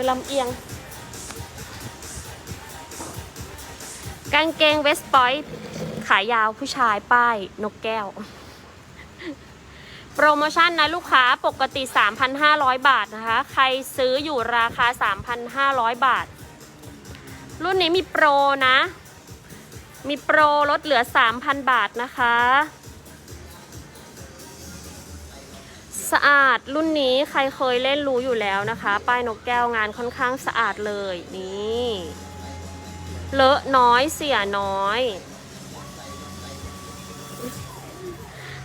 อลำเอียง กางเกงเวสปอยต์ขายาวผู้ชายป้ายนกแก้ว โปรโมชั่นนะลูกค้าปกติ 3,500 บาทนะคะ ใครซื้ออยู่ราคา 3,500 บาท รุ่นนี้มีโปรนะ มีโปรลดเหลือ 3,000 บาทนะคะ สะอาดรุ่นนี้ใครเคยเล่นรู้อยู่แล้วนะคะ ป้ายนกแก้วงานค่อนข้างสะอาดเลยนี่เลอะน้อยเสียน้อย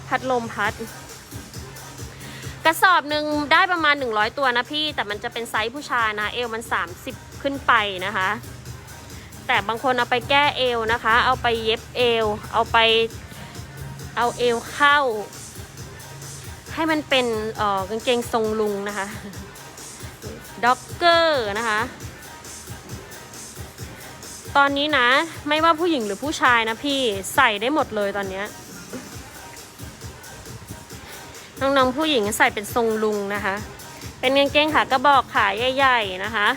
พัดลมพัด กระสอบหนึ่งได้ประมาณ 100 ตัวนะพี่ แต่มันจะเป็นไซส์ผู้ชายนะ เอวมัน 30 ขึ้นไปนะคะ แต่บางคนเอาไปแก้เอวนะคะ เอาไปเย็บเอว เอาไปเอาเอวเข้า ให้มันเป็นเอ่อกางเกงทรงลุงนะคะด็อกเกอร์นะคะ ตอนนี้นะ ไม่ว่าผู้หญิงหรือผู้ชายนะพี่ใส่ได้หมดเลยตอนนี้น้องๆผู้หญิงใส่เป็นทรงลุงนะคะ เป็นกางเกงขากระบอกขาใหญ่ ๆ นะคะ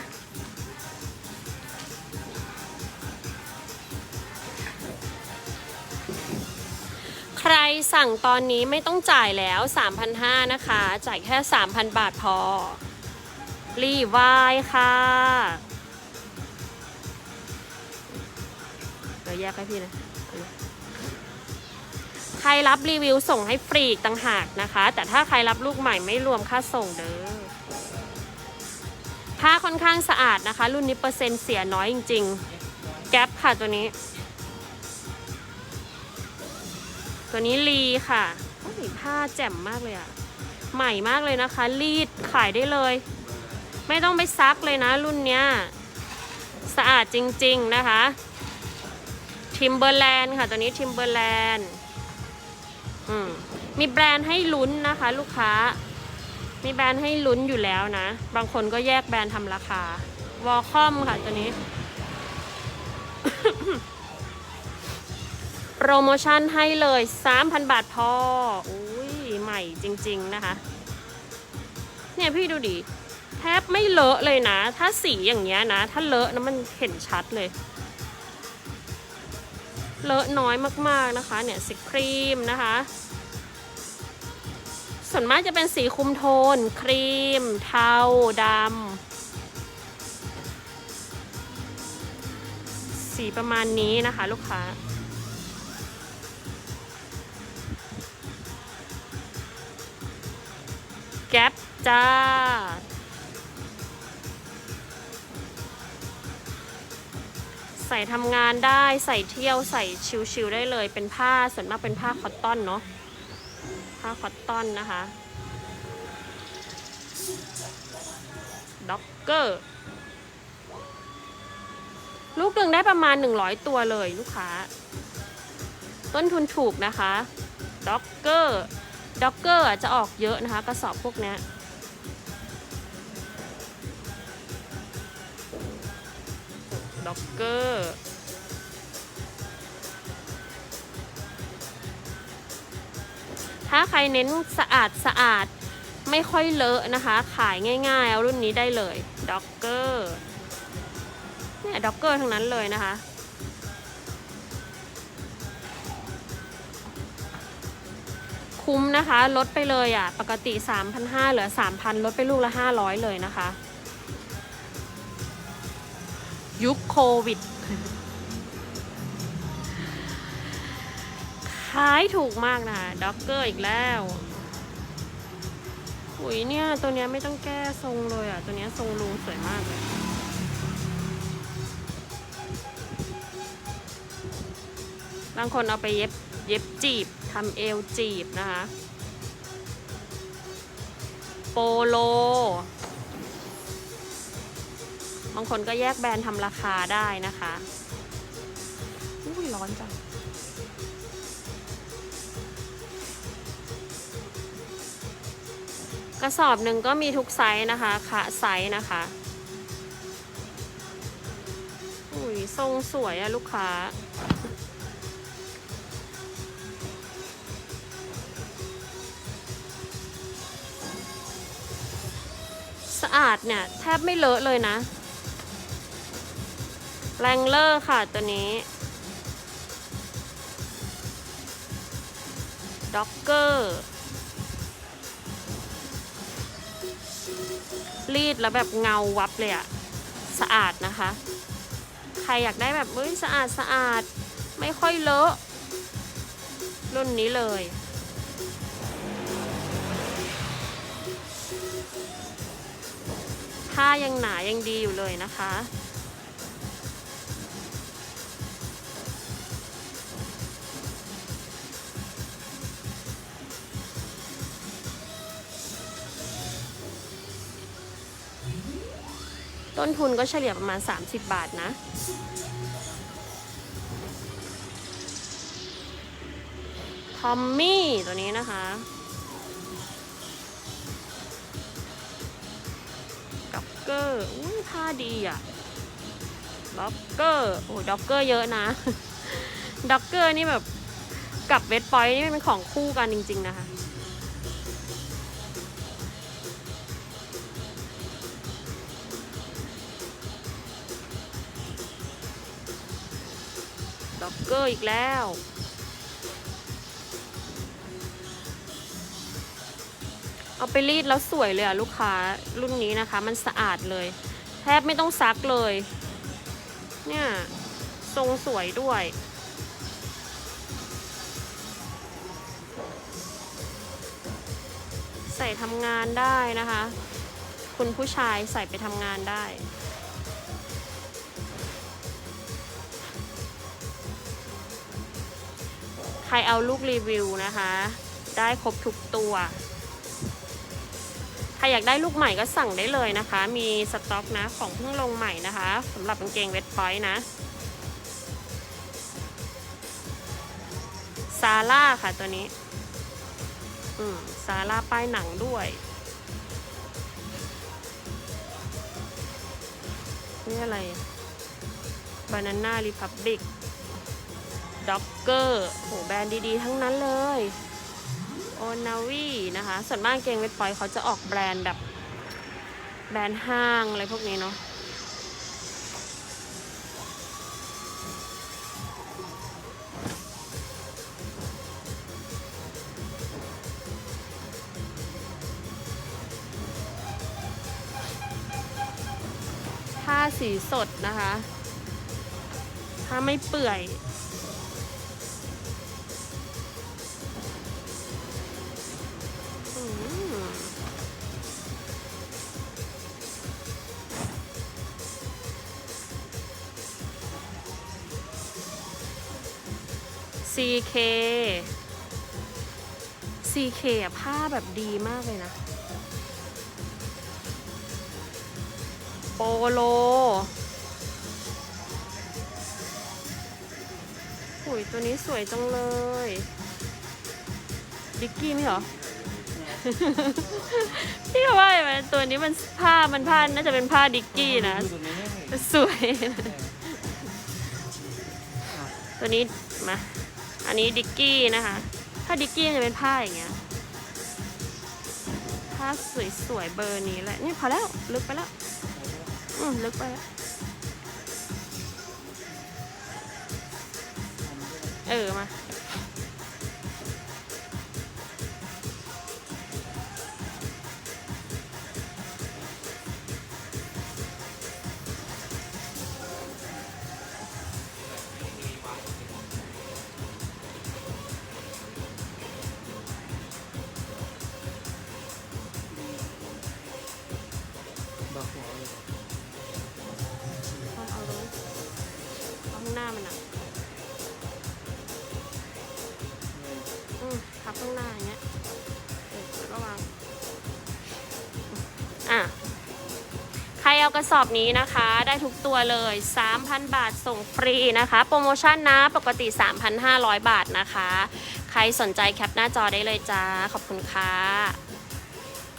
รสั่งตอนนี้ไม่ต้องจ่ายแล้ว 3,500 นะคะ จ่ายแค่ 3,000 บาทพอ รีวายค่ะเดี๋ยวแยกให้พี่นะใครรับรีวิวส่งให้ฟรีต่างหากนะคะ แต่ถ้าใครรับลูกใหม่ไม่รวมค่าส่งเด้อผ้าค่อนข้างสะอาดนะคะ รุ่นนี้เปอร์เซ็นต์เสียน้อยจริง ๆ แก๊ปค่ะตัวนี้ ตัวนี้ลีค่ะผ้าแจ่มมากเลยอะใหม่มากเลยนะคะ รีดขายได้เลย ไม่ต้องไปซักเลยนะรุ่นเนี้ย สะอาดจริงๆนะคะทิมเบอร์แลนด์ค่ะ ตัวนี้ทิมเบอร์แลนด์อืมมีแบรนด์ให้ลุ้นนะคะ ลูกค้า มีแบรนด์ให้ลุ้นอยู่แล้วนะ บางคนก็แยกแบรนด์ทำราคาวอลคอมค่ะตัวนี้ โปรโมชั่นให้เลย 3,000 บาทพอ อุ้ยใหม่จริง ๆ นะคะ เนี่ยพี่ดูดิ แทบไม่เลอะเลยนะ ถ้าสีอย่างเงี้ยนะ ถ้าเลอะนะมันเห็นชัดเลย เลอะน้อยมากๆนะคะ เนี่ยสีครีมนะคะ ส่วนมากจะเป็นสีคุมโทน ครีม เทาดำ สีประมาณนี้นะคะ ลูกค้า จ้า ใส่ทำงานได้ใส่เที่ยวใส่ชิลๆได้เลยเป็นผ้าส่วนมากเป็นผ้าคอตตอนเนาะผ้าคอตตอนนะคะด็อกเกอร์ลูกหนึ่งได้ประมาณ 100 ตัวเลยลูกค้า ต้นทุนถูกนะคะด็อกเกอร์ด็อกเกอร์จะออกเยอะนะคะ กระสอบพวกนี้ ด็อกเกอร์ถ้าใครเน้นสะอาดสะอาดไม่ค่อยเลอะนะคะ ขายง่ายๆเอารุ่นนี้ได้เลยด็อกเกอร์เนี่ยด็อกเกอร์ทั้งนั้นเลยนะคะ คุ้มนะคะ ลดไปเลยอะ ปกติ 3,500เหลือ 3,000 ลดไปลูกละ 500 เลยนะคะ ยุคโควิด ขายถูกมากนะคะด็อกเกอร์อีกแล้ว อุยเนี่ย ตัวเนี้ยไม่ต้องแก้ทรงเลยอะ ตัวเนี้ยทรงลุงสวยมากเลยบางคนเอาไปเย็บเย็บจีบทำเอวจีบนะคะ โปโลางคนก็แยกแบรนด์ทำราคาได้นะคะอุ้ยร้อนจังกระสอบหนึ่งก็มีทุกไซส์นะคะขาไซส์นะคะอุ้ยทรงสวยอะลูกค้า สะอาดเนี่ย แทบไม่เลอะเลยนะ แรงเลอร์ค่ะตัวนี้ด็อกเกอร์รีดแล้วแบบเงาวับเลยอะสะอาดนะคะ ใครอยากได้แบบเฮ้ยสะอาดสะอาดไม่ค่อยเลอะ รุ่นนี้เลยผ้ายังหนายังดีอยู่เลยนะคะ ต้นทุนก็เฉลี่ยประมาณ 30 บาทนะ ทอมมี่ตัวนี้นะคะ ด็อกเกอร์อุ้ยผ้าดีอะ ด็อกเกอร์ โอ้ด็อกเกอร์เยอะนะ ด็อกเกอร์นี่แบบกับเวทปอยนี่เป็นของคู่กันจริง ๆ นะคะ อกเกอร์อีกแล้ว เอาไปรีดแล้วสวยเลยอะลูกค้ารุ่นนี้นะคะ มันสะอาดเลย แทบไม่ต้องซักเลย เนี่ย ทรงสวยด้วยใส่ทำงานได้นะคะ คุณผู้ชายใส่ไปทำงานได้ ใครเอาลูกรีวิวนะคะ ได้ครบทุกตัวใครอยากได้ลูกใหม่ก็สั่งได้เลยนะคะ มีสต็อกนะของเพิ่งลงใหม่นะคะสำหรับกางเกงเวทพอยต์นะซาร่าค่ะตัวนี้ อืมซาร่าป้ายหนังด้วย นี่อะไร Banana Republic ด็อกเกอร์โหแบรนด์ดีๆ ทั้งนั้นเลยโอนาวีนะคะ ส่วนมากเกงเวทปอยเขาจะออกแบรนด์แบบ แบรนด์ห้างอะไรพวกนี้เนาะผ้าสีสดนะคะผ้าไม่เปื่อย CK CK อะผ้าแบบดีมากเลยนะ โปโลหุยตัวนี้สวยจังเลย ดิกกี้ไหมเหรอ พี่ว่าไหมตัวนี้มันผ้ามันผ้าน่าจะเป็นผ้าดิกกี้นะ สวยนะตัวนี้มา อันนี้ดิกกี้นะคะ ถ้าดิกกี้จะเป็นผ้าอย่างเงี้ย ผ้าสวยๆเบอร์นี้แหละ นี่พอแล้ว ลึกไปแล้ว อืมลึกไปแล้ว เออมาเอา ข้างหน้าอย่างเงี้ยเออแล้วก็วางอะใครเอากระสอบนี้นะคะ ได้ทุกตัวเลย 3,000 บาทส่งฟรีนะคะ โปรโมชั่นนะปกติ 3,500 บาทนะคะ ใครสนใจแคปหน้าจอได้เลยจ้า ขอบคุณค่ะ